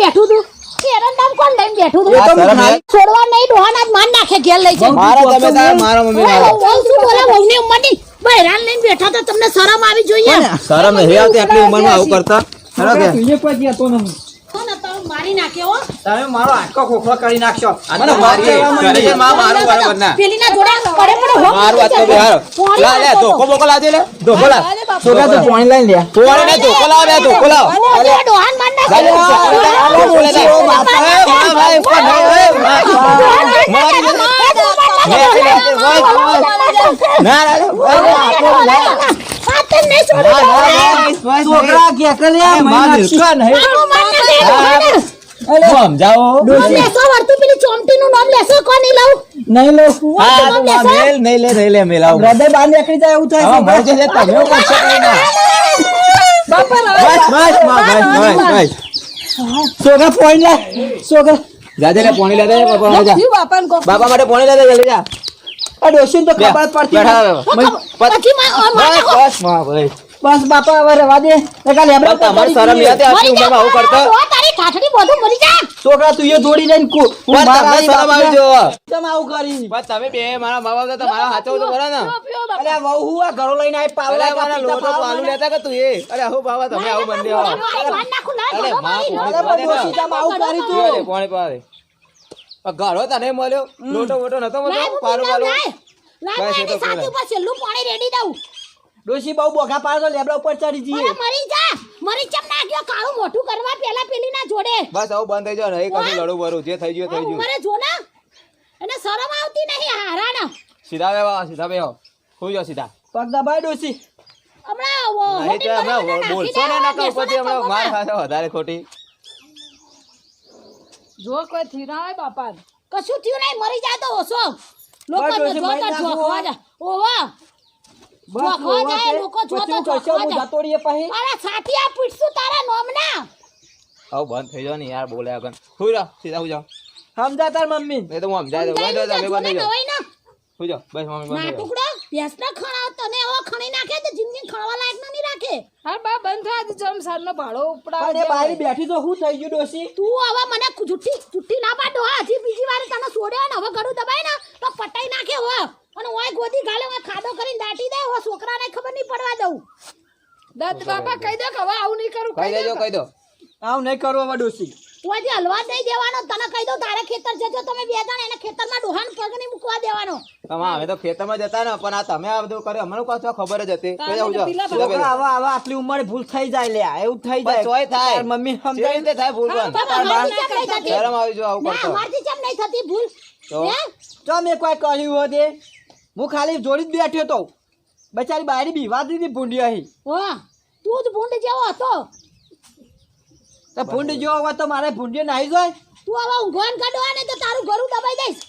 બેઠું તું? એરંડામ કોણ લઈને બેઠું તું? એ તો શરમ ખાલી- છોડવા નહીં ડોહાના જ માર નાખે ઘેર લઈ જાય મારો તમે તારા મારો મમ્મી મારો વહુ શું બોલે? વહુની ઉંમરની? બહેરાન લઈને બેઠા તો તમને શરમ આવી જોઈએ. શરમ નહીં આવતી આટલી ઉંમરમાં આવું કરતા. મારી નાખ્યો હો? તમે મારો આટકો ખોખલો કરી નાખશો મને મારી ઘરે માં મારું બરાબર ના પેલીના જોડે પડે પડે હો મારું આટકો તો બેહારો લા લે ધોકો બોકો લાજે લે ધોકો લા છોકરા તો પાણી લઈ લે પોણે ને ધોકો લાવ લે ધોકો લાવ અરે ડોહાન માર ના લે, લે, ધોકો લે. માં, ભાઈ, પણ. ડોહાન માર લે. ના ના તને નહીં છોડું. છોકરા કે કે માં, મહિના નહીં. સમજાવો નામ લેશો વર્તું પેલી ચોમટીનું નામ લેશો કોની લઉં? નહીં લો હા મેલ નહીં લે નહીં લે મેલાવ હૃદય બહાર નીકળી જાય એવું થાય હા છે. છે તમે એવું કરશો ના. બસ બસ બસ બસ બસ છોકરા પાણી લે. છોકરા જાજે લે પાણી લેતા જા, બાપા માટે પોણી લેતા જા, જલ્દી જા. આ ડોશીને તો ખબર પડતી બસ ભાઈ. બસ બાપા હવે રવા દે. લેબડા પણ તમારી શરમ આવતી આટલી મરી ઉંમરમાં આવું કરતો. તારી ઠાઠડી બધું મરી જા. છોકરા તું એ દોડી લઈને કુ હું મારા શરમ આવી જો. તમ આવું કરી? બસ તમે બે મારા મા બાપ હતા મારા હાથો તો બરા ને? અરે વહુ હું આ ઘરો લઈને આય પાવલા મારા લોટો તો આલુ લેતા કે તું એ? અરે હો બાવા તમે આવું બંધ્યો અરે, માં, તમે આવું કરી તું. કોણ દે, ઘરો તને મળ્યો? લોટો મોટો નતો મળ્યો પારો પારું બસ, એ તો પીવડાવ. ઉપર છેલ્લું પાણી રેડી દઉં. ડોશી બહુ બોખા પાડો લેબડા ઉપર ચડી જઈએ. મરી જા. મરી ચમ નાખ્યો, કાળું મોટું કરવા પેલા પેલી ના જોડે. બસ આવું બંધ થઈ જાવ નહીં કશું લડું બરું જે થઈ ગયું થઈ ગયું. ઉંમરે જો ના. એને શરમ આવતી નહીં હારાના. સીધા બેવા સીધા બેહો. હોઈ જાઓ સીધા. પગ દબાય ડોશી. હમણાં બોલશો ને દે, ઉપરથી હમણાં માર ખાશે વધારે ખોટી. જો કોઈ થીરા હોય બાપા કશું થયું નહીં મરી જાય તો ઓછો. લોકો તો જોતા જોખવા જાય. ઓવા જોખવા જાય, લોકો જોતા જોખવા જાય. જતો રહીએ સાથી આ પીટશું તારા નોમના. આવ બંધ થઈ જાવ ને યાર બોલે આગળ હોઈ જાઓ સીધા હોઈ જાવ સમજા તાર મમ્મી? એ તો હું સમજાય દઉં. બંધ બંધ થઈ જાવ. હોઈ જાઓ બસ મમ્મી બંધ થઈ ટુકડો. ભેંસના ખણાવ તને એવો ખણી નાખે તો જિંદગી ખણવા લાયક ના નહીં રાખે. હા બા બંધ થાય તો જમ સારનો ભાડો ઉપડા પણ બારી બેઠી તો હું થઈ ગયું ડોસી તું હવે મને જુઠ્ઠી જુઠ્ઠી ના પાડો હા. હજી બીજી વાર તને છોડ્યો ને હવે ગળું દબાય ને તો પટાઈ નાખે હો અને ઓય ગોદી ગાલે ઓય ખાડો કરીને દાટી દે હો છોકરાને ખબર નહીં પડવા દઉં. દત્ત બાપા કહી દો કે હવે આવું નહીં કરું કહી દેજો કહી દો. આવું નહીં કરું હવે ડોસી તું આજે હલવા દઈ નહીં દેવાનો તને કહી દઉં તારે ખેતર જજો તમે બે જણ એને ખેતરમાં ડોહાન પગ નહીં મૂકવા દેવાનો. તમા અમે તો ખેતરમાં જતા ને પણ આ તમે આ બધું કર્યો અમને પાછું ખબર જ હતી. આવા. હવે હવે આટલી ઉંમરે ભૂલ થઈ જાય લ્યા એવું થઈ જાય. ચોય થાય. મમ્મી સમજાય રીતે થાય ભૂલ પણ? શરમ આવી જો આવું કરતો. અમારથી કેમ નહીં થતી ભૂલ. તો? હે? તો મેં કોઈ કર્યું હોતે હું ખાલી જોડી જ બેઠ્યો તો બચારી બારી બીવા દીધી ભૂંડી અહીં. વાહ તું જ ભૂંડ જેવો હતો. તો ભૂંડ જેવો હોય તો મારે ભૂંડી નાહી જાય તું હવે ઊંઘવાન કાઢવા ને તો તારું ઘરું દબાઈ દઈશ.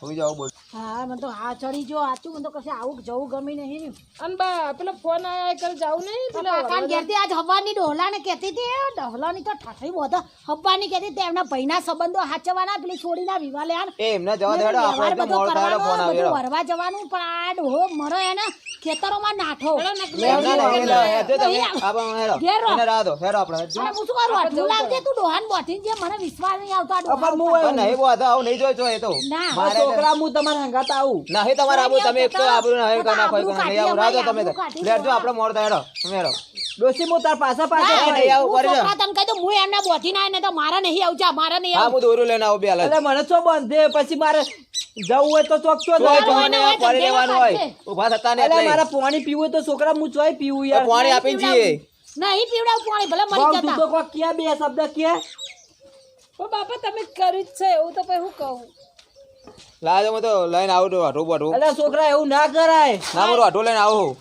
હોઈ જાવ બોલ. હા મને તો હા ચડી જો આચું મને તો કશે આવું જવું ગમી નહીં. ને અને બા પેલો ફોન આયા કર જાવું નહીં પેલા કાન ઘેરથી આજ હવાની ડોલાને કહેતી હતી ડોલાની તો ઠઠી બોધા હવાની કહેતી તે એમના ભાઈના સંબંધો હાચવાના પેલી છોડીના વિવાલે આ એ એમને જવા દેડો આપણે તો મોડો ફોન બધું આવ્યો ભરવા જવાનું પણ આ ડોહો મરો એને. ખેતરોમાં નાઠો. એમને નહીં, એટલે આપણે હેડો. ઘેર. રહો. એને રાહ દો, હેડો આપણે. હેડજો. અને હું શું કરું? અઢળું લાવજે તું ડોહાન બોઠીને જે મને વિશ્વાસ નહીં આવતો આ હું નહીં બોલતા, આવું નહીં જોઈ જોઈ તો ના. મારે છોકરા હું તમારા હંગાત આવું. નહીં તમારે આબુ તમે એક તો આબુ નહીં તો કરી નાખો, નહીં. આવું રાહ તમે તો. આપણે મોડું થાય, હેડો. તમે હું તાર પાછા પાછા નહીં, આવું કરી તને કહી દઉં, હું એમને બોધી ના ને તો મારા નહીં આવું જા, મારા નહીં આવું હું દોરું લઈને આવું બે જ. મને શું બંધે પછી મારે જવું હોય તો ચોક ચો જાય. જોવાને આ લેવાનું હોય. ઊભા થતા ને એટલે મારા પાણી પીવું તો છોકરા હું ચોય પીવું યાર પાણી આપીને જઈએ. નહીં પીવડાવ પાણી ભલે મરી જતા તું તો કોક કે બે શબ્દ કે ઓ બાપા તમે કર્યું જ છે એવું તો પછી હું કહું લાજો, હું તો લઈને આવું તો વાઢું બાઢું. અલ્યા છોકરા એવું ના કરાય ના, મારો વાઢું લઈને આવું.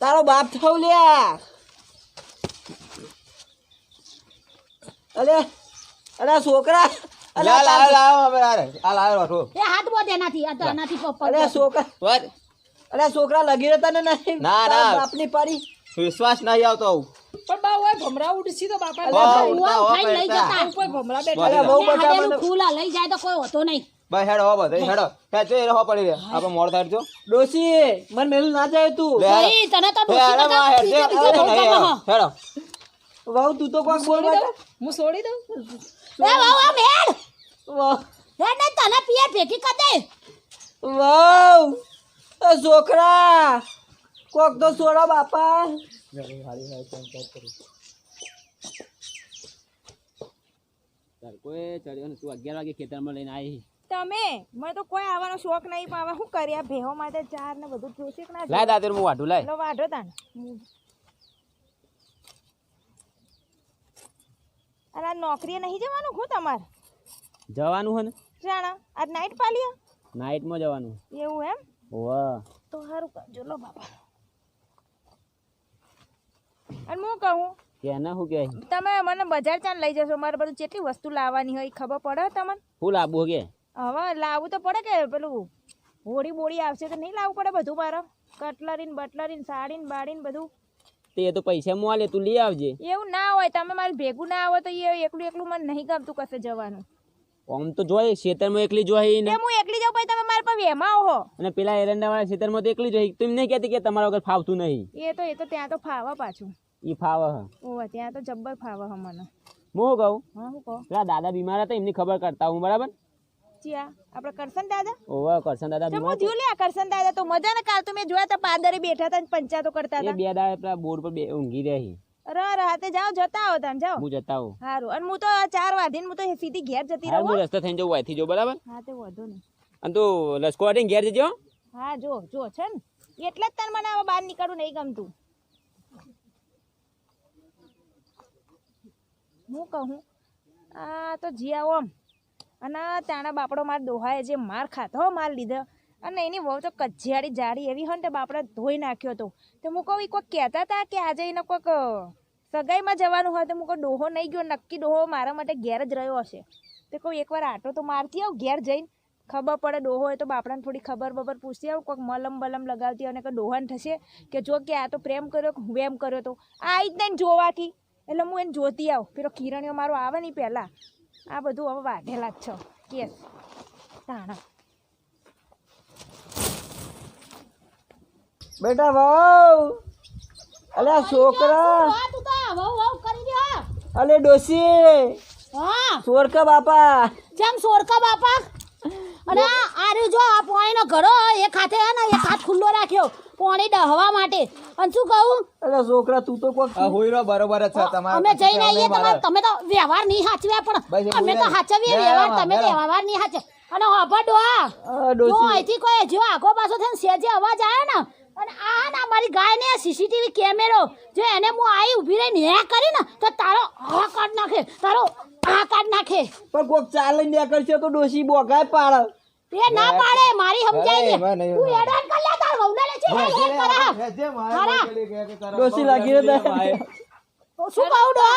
તારો બાપ થવ લ્યા અલે અરે છોકરા અલે લા, લા, હવે આ આ લાવ્યો વાઢું. એ હાથ બોધ એનાથી આ તો પપ્પા અલે છોકરા વાત? અલે છોકરા લગી રહેતા ને નહીં. ના, ના. બાપની પડી. વિશ્વાસ નહીં આવતો આવું. પણ બા ઓય ભમરા ઉડશી તો બાપા હો, ના ઉડતા, હો, ખાઈને લઈ જતા. ઉપર ભમરા બેઠા બહુ બધા. હાડેલું મને- લઈ જાય તો કોઈ હોતો નહીં. ભાઈ હેડો હો બધે. હેડો. હે જો રહો પડી રે આપણે મોડ થાય જો. ડોશી મને મેલું ના જાય તું. ભાઈ, તને તો હેડો. વાવ તું તો કોક બોલ હું છોડી દઉં? એ વાવ, આ હેડ. વાવ. હે ને તને પિયર ભેગી કર દે. વાવ. એ છોકરા કોક તો છોડો બાપા. કોઈ ચડ્યો ને તું અગિયાર વાગે ખેતરમાં લઈને આવી તમે? મને તો કોઈ આવવાનો શોખ નહીં પણ હવે શું કરીએ આ ભેહો માટે ચાર ને બધું જોશે કે ના લાય દાદર હું વાઢું લાય. લો વાઢો તાન અને આ નોકરીએ નહીં જવાનું શું તમારે? જવાનું હે ને? જાણા આજ નાઈટ પાલિયા નાઇટમાં જવાનું. એવું એમ? વાહ. તો સારું કરજો લો બાપા. અને હું કહું કે ના શું કહે? તમે મને બજાર ચાન લઈ જશો મારે બધું કેટલી વસ્તુ લાવવાની હોય ખબર પડે તમને? હું લાવવું કે? હવે લાવવું તો પડે કે પેલું હોળી બોળી આવશે તો નહીં લાવવું પડે બધું મારે? કટલરીન બટલરીન સાડીન બાડીન બધું? તે તો પૈસા મોલે તું લઈ આવજે. એવું ના હોય તમે મારે ભેગું ના આવો તો એ એકલું એકલું મને નહીં ગમતું કશે જવાનું. આમ તો જોઈ ખેતરમાં એકલી જોઈ ને? હું એકલી જાઉં પછી તમે મારા પર વેમાં હો. અને પેલા એરંડા વાળા ખેતરમાં તો એકલી જોઈ તું નહીં કહેતી કે તમારા વગર ફાવતું નહીં. એ તો એ તો ત્યાં તો ફાવા પાછું. ઈ ફાવે હ. ઓવા ત્યાં તો જબ્બર ફાવા હ મને. હું કહું? હા હું કહો. પેલા દાદા બીમાર હતા એમની ખબર કરતા હું બરાબર? ચિયા આપણે કરશન દાદા? ઓવા કરશન દાદા તો બીમાર લે કરશન દાદા. તો મજા ને કાલ તો મેં જોયા તા પાદરે બેઠા હતા ને પંચાયતો કરતા એ બે દાડા પેલા બોર્ડ પર બે ઊંઘી રહી. રાતે જાઓ જતા આવો તમે જાઓ. હું જતા હું સારું અને હું તો ચાર વાધીને હું તો સીધી ઘેર જતી રહું હું. રસ્તે થઈને જવું અહીંથી જો બરાબર? હા તે વધુ નહીં. અને તું લસકો વાટીને ઘેર જજો હા. જો જો છે ને. એટલે જ તને મને હવે બહાર નીકળવું નહીં ગમતું. હું કહું આ તો જીયા ઓમ અને તાણા બાપડો માર દોહાએ જે માર ખાધો, હો, માર લીધો. અને એની વહુ તો કજિયાળી જાડી એવી હોય ને તે બાપડા ધોઈ નાખ્યો હતો. તો હું કહું એ કોઈક કહેતા હતા કે આજે એને કોઈક સગાઈમાં જવાનું હોય તો હું કહું ડોહો નહીં ગયો, નક્કી ડોહો મારા માટે ઘેર જ રહ્યો હશે. તે કહું એકવાર આટો તો મારતી આવ ઘેર જઈને. ખબર પડે ડોહો હોય તો બાપડાને થોડી ખબર બબર પૂછતી આવું કોઈક મલમ બલમ લગાવતી અને કોઈ ડોહન થશે કે જો કે આ તો પ્રેમ કર્યો કે વેમ કર્યો તો. આ જ નહીં જોવાથી. એટલે હું એને જોતી આવું. પેલો કિરણીઓ મારો આવે નહીં પહેલાં. આ બધું હવે વાઢેલા જ છો. કેસ. તાણા. બેટા વાવ! અલે છોકરા! તું કરી. અલે ડોસી હા. સોરકા બાપા! જેમ સોરકા બાપા. અને આ રહ્યું જો આ પોણીનો ઘડો એક હાથે હે ને એક હાથ ખુલ્લો રાખ્યો. પોણી ડહવા માટે. અને શું કહું? અલે છોકરા તું તો કોક હોઈરો બરોબર છે તમારે અમે જઈને આવીએ તમારે તમે તો વ્યવહાર નહીં સાચવ્યા પણ અમે તો સાચવીએ વ્યવહાર તમે લે. વ્યવહાર નહીં સાચવ અને હોભા ડોહા જો અહીંથી કોઈ જો આગો પાછો થઈને સેજે અવાજ આવ્યો ને અને આ ના મારી ગાય ને સીસીટીવી કેમેરો જો એને હું આવી ઊભી રહીને હે કરી ને તો તારો આ કાઢ નાખે તારો આ કાઢ નાખે. પણ કોક ચાલે ને કરશે તો ડોસી બોગાય પાડ. એ ના પાડે મારી સમજાય છે. તું એમાં કર લે તાર વહુને લે છે કરે હા. હારા. ડોશી લાગી રે તો શું કહું ડો?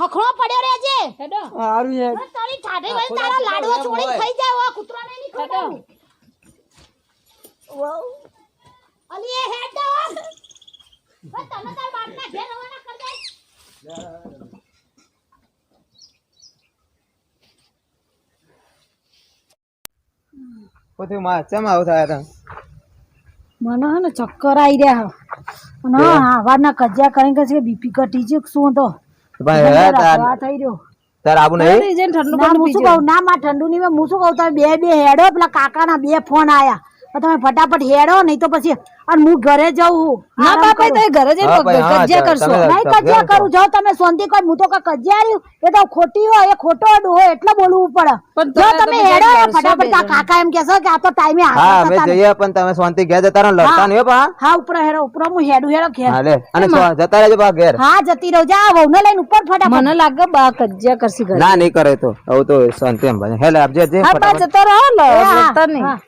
હખણો પડ્યો રહેજે હેડો. હારું છે. તારી ઠાઠે વળી તારા લાડવો છોડી ખાઈ જાય ઓ કૂતરાને નહીં ખવડાવું અલી એ હેડ દો. બસ તમે તાર બાપના ઘેર રવાના કર દે. પોતે માં ચમ આવું થાય તા મને હે ને ચક્કર આવી રહ્યા અને આવાના કજિયા કરીને કે છે બીપી ઘટી છે કે શું તો ભાઈ હે તાર આ થઈ રહ્યો. તાર આબુ નહીં? ના હું શું કહું? ના માં ઠંડુ ની હું શું કહું? તમે બે બે હેડો પેલા કાકાના બે ફોન આયા. તમે ફટાફટ હેડો નહીં તો પછી અને હું ઘરે જઉં. ના બાપા તો ઘરે હા, ભાઈ, કજિયા કરશો. નહીં ઘેર કજિયા કરું. જો તમે સોંધી કોઈ હું તો કઈ કજિયા રહ્યું એ તો ખોટી હોય એ ખોટો હોય એટલે બોલવું પડે. જો તમે હેડો ફટાફટ આ કાકા એમ કહેશો કે આ તો ટાઈમે હા અમે જઈએ પણ તમે સોંધી ઘેર જતા રહો લડતા નહીં પા. હા ઉપર હેડો ઉપર હું હેડું હેડો ઘેર. હાલે અને જતા રહેજો પા ઘેર. હા જતી રહો. જા વહુને લઈને ઉપર ફટાફટ. મને લાગે બા કજિયા કરશી ના નહીં કરે તો. હવે તો શાંતિ એમ ભાઈ હેલે આપજે જે ફટાફટ. જતો રહો લડતા નહીં.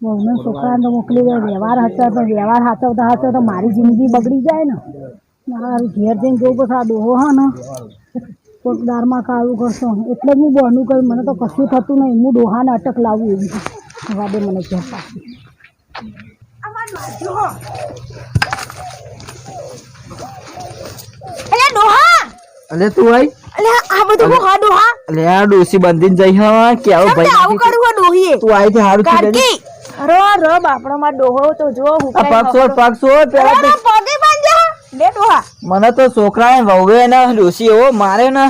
બહુને છોકરાને તો મોકલી દે વ્યવહાર હાચવા તો વ્યવહાર હાચવતા હાચવતા મારી જિંદગી બગડી જાય ને. મારા ઘેર જઈને જોઉં પછી આ ડોહો હા ને કોઈક દારમાં કાળું કરશો. એટલે જ હું બહનું કહ્યું મને તો કશું થતું નહીં. હું ડોહાને અટક લાવું એવી દે મને ઘેર પાછી અલે તું આઈ અલે આ બધું હું હા ડોહા? અલે આ ડોસી બંધીને જઈ હા કે આવો ભાઈ આવું ભાઈ હો ડોહીએ તું થી હારું કાકી અરે ર બાપડોમાં ડોહો તો જો હું આ પગ છોડ પગ છોડ પેલા તો પગે બાંધ્યા લે ડોહા. મને તો છોકરાએ વહુએ ને ડોસી એવો મારે ને.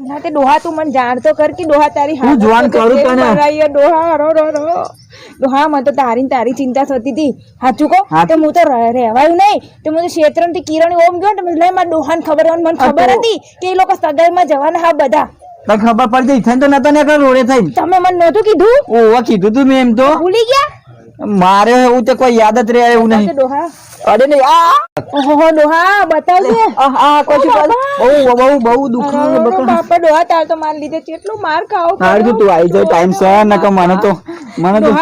ના તે ડોહા તું મને જાણતો કર કે ડોહા તારી હું જોવાન કરું તને. ડોહા રો રો રો ડોહા મને તો તારી ને તારી ચિંતા થતી હતી. સાચું કહો? હા. તો હું તો ર- રહેવાયું નહીં. તો મને તો ક્ષેત્રમથી કિરણ ઓમ ગયો ને મને મારા ડોહાને ખબર મને ખબર તો- હતી કે એ લોકો સગાઈમાં જવાના હા બધા. તને ખબર પડી જઈ તો નતો ને રોડે થઈ તમે મને નહોતું કીધું? ઓવા કીધું તું મેં એમ તો. ભૂલી ગયા? મારે એવું તે કોઈ યાદ જ રહે એવું નહીં. અરે નહીં આ ઓહો ડોહા બતાવજે. આ કોઈ ઓ બહુ બહુ બહુ દુઃખ અરે, બાપા ડોહા તાર તો માર લીધે કેટલું માર ખાવ સારું તું આવી જાય ટાઈમ સર નકર મને તો મને તો.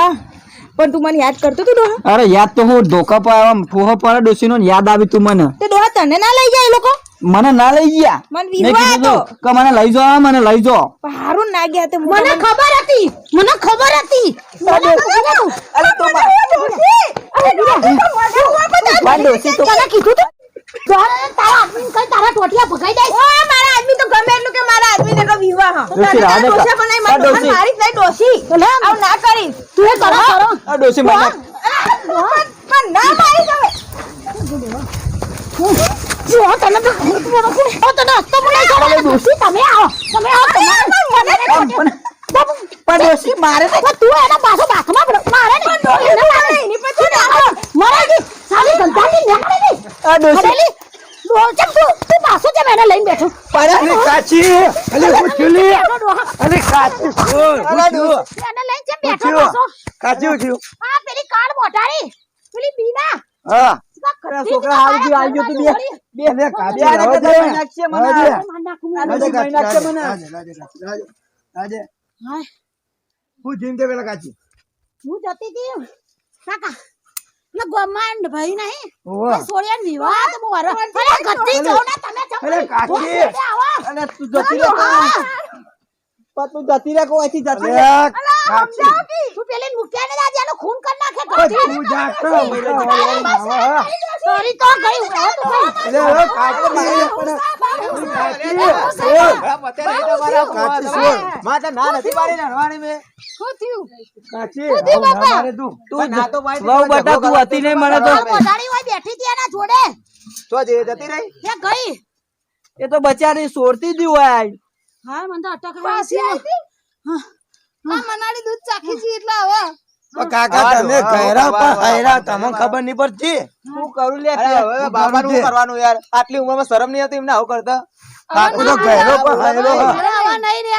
પણ તું મને યાદ કરતો તું ડોહા? અરે યાદ તો હું ધોકા પર ફોહો પર ડોસીનો નો યાદ આવી તું મને. તે ડોહા તને ના લઈ જાય એ લોકો? મને ના લઈ ગયા. મને મેં હતો. કે મને લઈ જો મને લઈ જો હારું ના ગયા તે મને ખબર હતી. મને ખબર હતી. અરે તો માર ડોસી તો તને કીધું તું. તારા આદમી કઈ તારા ટોટિયા ભગાઈ જાય ઓ મારા આદમી તો ગમે એટલું કે મારા આદમી ને વિવાહ. બનાવી. મારી ડોશી. મારી જ નહીં ડોશી. આવું ના કરી. તું એ કરો કરો. ડોસી મને પણ ના મારી તમે તો ઓ તને હસ્તો બોલાઈ ચાલે ડોશી તમે આવો તમે આવો તમારે મને પણ પણ ડોસી મારે તો તું એના પાછો બાથમાં પડો મારે ને એને મારે એની પછી મારે જી સાલી ગંધાની નીકળે ની આ ડોસી અરેલી તું તું પાછો કેમ એને લઈને બેઠો અરે કાચી અલે ઉઠલી અરે કાચી અરે એને લઈને કેમ બેઠો પાછો કાચી ઉઠ્યું. આ પેલી કાર મોટારી પેલી બીના. હા. છોકરા હારું થયું, આવી ગયું તું બે. બે બે કાચી હવે દે. હવે દે. હું. જતી હતી. કાકા એટલે ગોમાંડ ભાઈ નહીં. સોળિયાન વિવાહ તો હું અરે ગતી જો ને તમે અરે કાચી. આવો. તું જતી રે પણ તું જતી રે કોઈ જતી રે સમજાવતી તું પેલી મૂક્યા ને આજે ખૂન કરી નાખે તું જા સોરી તો ગઈ હું તો ગઈ. અલે હવે કાચી શું થયું? કાચી. મારે તું. તું ના તો વહુ બટા તું હતી નહીં મને તો. મોઢાડી હોય બેઠી હતી એના જોડે. એ ગઈ. એ તો બચારી સોરતી જ હોય. હા મને તો અટક આવી? હા. હા. મનાડી દૂધ ચાખી છે એટલે હવે. કાકા તમે હૈરા તમને ખબર નહીં પડતી? હું કરું લે બાબા શું કરવાનું યાર. આટલી ઉંમરમાં શરમ નહીં હતી એમને આવું કરતા? કાકુ તો ગયરો પણ હૈરો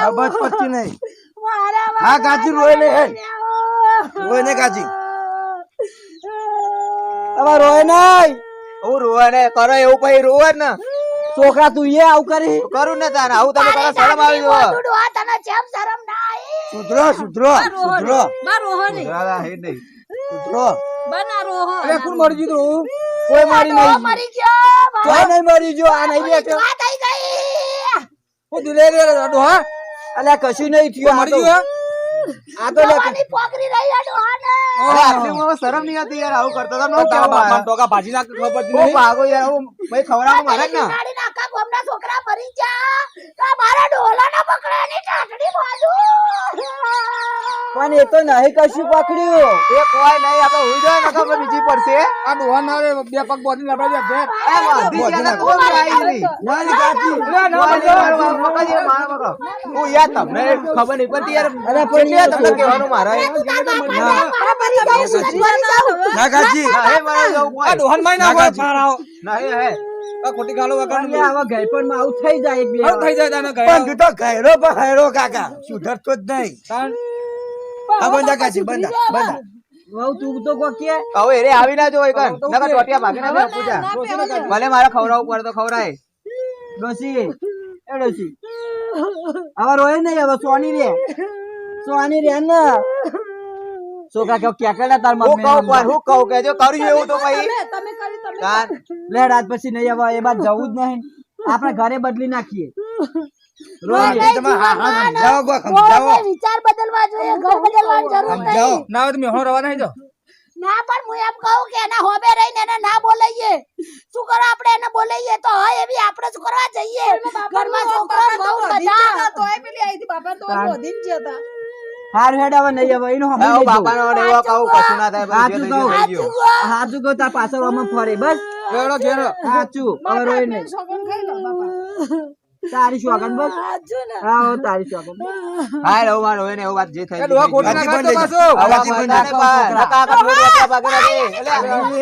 ખબર પડતી નહીં. હા કાચી રોય ને હે રોય ને કાચી. રોય નહીં. હું રોવે ને કરો એવું પછી રોવે ને છોકરા તું એ આવું કરી. કરું ને તાને આવું તમે કરો શરમ આવી ગયો તને જેમ શરમ ના આવી. સુધરો સુધરો સુધરો. મારો રોહો નહીં. સુધરો. બના રોહો. અરે કોણ મરી ગયું કોઈ મારી નહીં. મરી ગયો કોઈ નહીં મરી ગયો આ નહીં બેઠો. આ થઈ ગઈ. હું દુલે રે ડોહા. અલ્યા કશું નહીં થયું. મરી ગયો? આ તો લે પોકરી રહી આડો હા શરમ નહીં હતી યાર આવું કરતો હતા તારા બાપાને ટોકા ભાજી નાખ ખબર પડતી નહીં. ભાગો યાર હું ભાઈ મારે ને બિલાડીના આખા ગામના છોકરા મરી જા ડોલાના પકડાની ટાટડી બાજુ પણ એ તો નહીં કશું પકડ્યું એ કોઈ નહીં આપણે હોઈ જાય ને પર બીજી પડશે આ ડોહન ના બે પગ બોધી ના પડે બે એ વાંધી છે ને કોણ આવી રહી? ના ની કાચી હું યાર તમને ખબર નહીં પડતી યાર અરે પણ યાર તમને કહેવાનું મારા ના કાચી હે, મારા આ ડોહનમાં ના હોય પારાઓ ના, હે, હે. આ ખોટી આવા ગઈ માં આવું થઈ જાય એક બે થઈ જાય તને પણ તો ગયરો પણ હૈરો કાકા. સુધરતો જ નહીં. કાચી બંધા બંધા વહુ તું તો કો કે. હવે એરે આવી ના જો એકન નકર ટોટિયા ભાગી ના પૂજા ભલે મારે ખવડાવવું પડે તો ખવડાય. ડોસી એ ડોસી હવે રોય નહીં હવે સોની રે. સોની રે ને. છોકરા કેવું કેકડા તાર હું કહું હું કહું કે જો કર્યું એવું તો ભાઈ તમે કરી તમે લે રાત પછી નહીં હવે એ બાદ જવું જ નહીં. આપણે ઘરે બદલી નાખીએ. રોય તમે હા હા સમજાવો કોઈ સમજાવો વિચાર બદલવા જોઈએ ઘર બદલવાની જરૂર નહીં. ના હોય તો રવા નહીં જો ના પણ હું એમ કહું કે એના હોબે રહીને એને ના બોલાઈએ. શું કરો આપણે એને બોલાઈએ? તો એવી આપણે શું કરવા જઈએ. ઘરમાં છોકરો પેલી હતી બાપા તો જ હાર હેડ હવે નહીં હવે એનો હમ બાપાનો એવો કહું, કશું ના થાય, બધું હાચું જે કહું. હાચું કહું તાર પાછળ અમે ફરે બસ ઘેરો, ઘેરો. હાચું હવે રોય નહીં સોગન ખાઈ લો બાપા તારી શોગન બસ હા તારી શોગન હા, મારું, હોય ને એવું વાત જે થઈ. આવા પણ ભાગે લા, પકડ.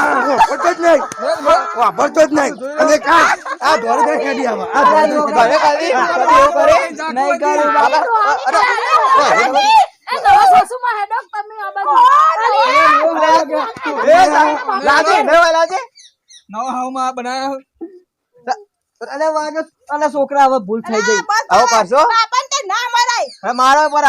વાપરતો જ નહીં. વાપરતો જ નહીં. અને કા, આ ધોળે ધોળે ખેડી આવા. આ ધોળે ધોળે ઘરે ખાલી, કદી એવું કરે? નહીં કરું. બાબા, અરે, લાજે, લાજે. નવા હાવમાં વાગે અલે છોકરા હવે ભૂલ થઈ ગઈ. આવો કરશો? ના મરાય. હવે મારો પર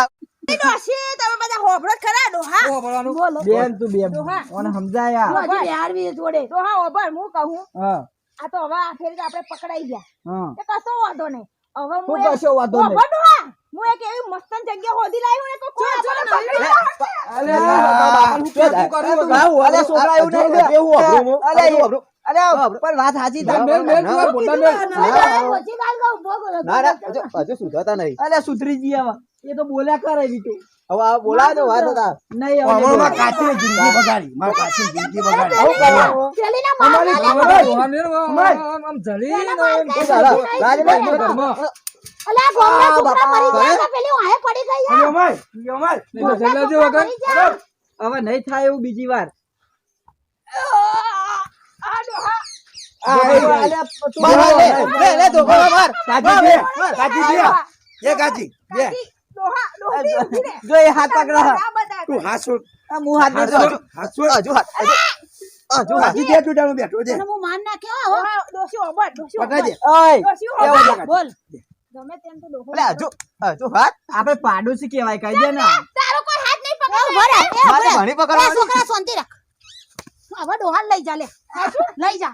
આ. તમે બધા હોભળો જ ખરા ડોહા. ઓ, ભરવાનું. બેન તું બેન. ઓને સમજાયા હજી યારવી જોડે. ડોહા હોભળ હું કહું. હા. આ તો હવે આ ફેરી આપણે પકડાઈ ગયા. હા. કશો વાંધો નહીં. હવે હું કશો વાંધો નહીં? ડોહા. હું એક એવી મસ્તન જગ્યા હોધી લાવી હું એક કોઈ. અલે તો. અલે છોકરા એવું નહીં કેવું પણ વાત સાચી તું હજુ- નહીં. સુધરી જી હવે એ તો બોલ્યા કરે બીજું હવે આ બોલાય તો વાત હતા. નહીં હવે મારા કાચી જિંદગી બગાડી. મારા કાચી જિંદગી બગાડી. આવું કરો પેલીના ના લે ધોવાને આમ, જલી ને આમ ચાલે? લાજે, લાજે. ઘરમાં. અલે આ છોકરા મરી ગયા તો પેલી વાહે પડી ગઈ યાર. ઈયો માર, ઈયો માર. નહીં તો જલ્લા જો વગર. હવે નહીં થાય એવું બીજી વાર આ ડોહા માર, માર, માર. કાચી દે, કાચી દે. એ કાચી, દે. જો એ હાથ પકડા. તું હાસુ- દેતો. હાસુ- હજુ હજુ. દે તું બેઠો છે. હું. માન. ઓય. ના બોલ. ગમે તેમ તો ડોહો લે, હજુ, હજુ હાથ. આપણે પાડોશી કહેવાય કહી દે ને. તારો કોઈ હાથ નહીં પકડો. મારે છોકરા શાંતિ રાખ. હવે ડોહાન લઈ જા લે. લઈ જા.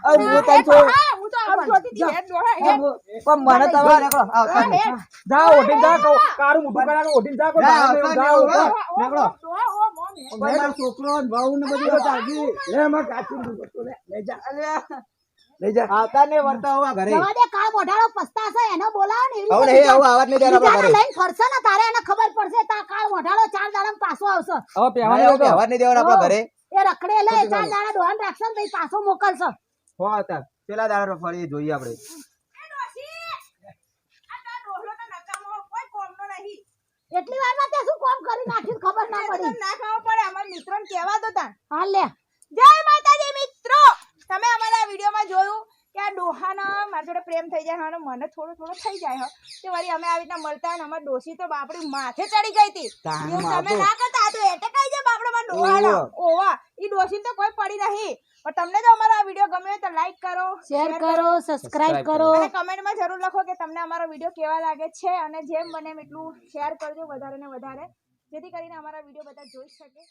પણ મને નીકળો. ઓઢીને જા, કહું. કારું ઓઢીને જા, કહું. નીકળો. છોકરો ને બધું ચાલજી. લે, કાચી લે. જા, લઈ જા. આવતા ને વર્તા ઘરે જવા દે મોઢાળો પસ્તાશે એને બોલાવો ને એવી હવે આવાજ નહીં ઘરે. લઈને ફરશે ને તારે એને ખબર પડશે તા કાળ મોઢાળો ચાર દાડા પાછો આવશે હવે પહેવાની હવે હોય તો. અવાજ નહીં દેવાનો આપણા ઘરે એ રખડે લે ચાર દાડા ડોહાન રાખશે ને પછી પાછો મોકલશે હો આવતા. પેલા દાડા ફરી જોઈએ આપણે એ ડોશી, આ તારો ડોહલો તો નકામો, કોઈ કોમનો નહીં. એટલી વારમાં તે શું કોમ કરી નાખ્યું ખબર ના પડી. ના ખબર પડે અમારા મિત્રોને કહેવા દો તાન. હા લે. જય માતાજી મિત્રો! તમે અમારા વિડીયોમાં જોયું કે આ ડોહાનો મારા જોડે પ્રેમ થઈ જાય અને મને થોડો થોડો થઈ જાય કે તે વળી અમે આવી રીતના મળતા અને અમાર ડોશી તો બાપડી માથે ચડી ગઈ હતી. તમે ના કરતા આ તો એટકાઈ જાય બાપડા માં ડોહાનો. ઓવા ઈ ડોશી તો કોઈ પડી નહીં. પણ તમને જો અમારો આ વીડિયો ગમ્યો હોય તો લાઈક કરો શેર કરો સબસ્ક્રાઇબ કરો અને કમેન્ટમાં જરૂર લખો કે તમને અમારો વીડિયો કેવા લાગે છે અને જેમ બને એમ એટલું શેર કરજો વધારે ને વધારે જેથી કરીને અમારા વીડિયો બધા જોઈ શકે.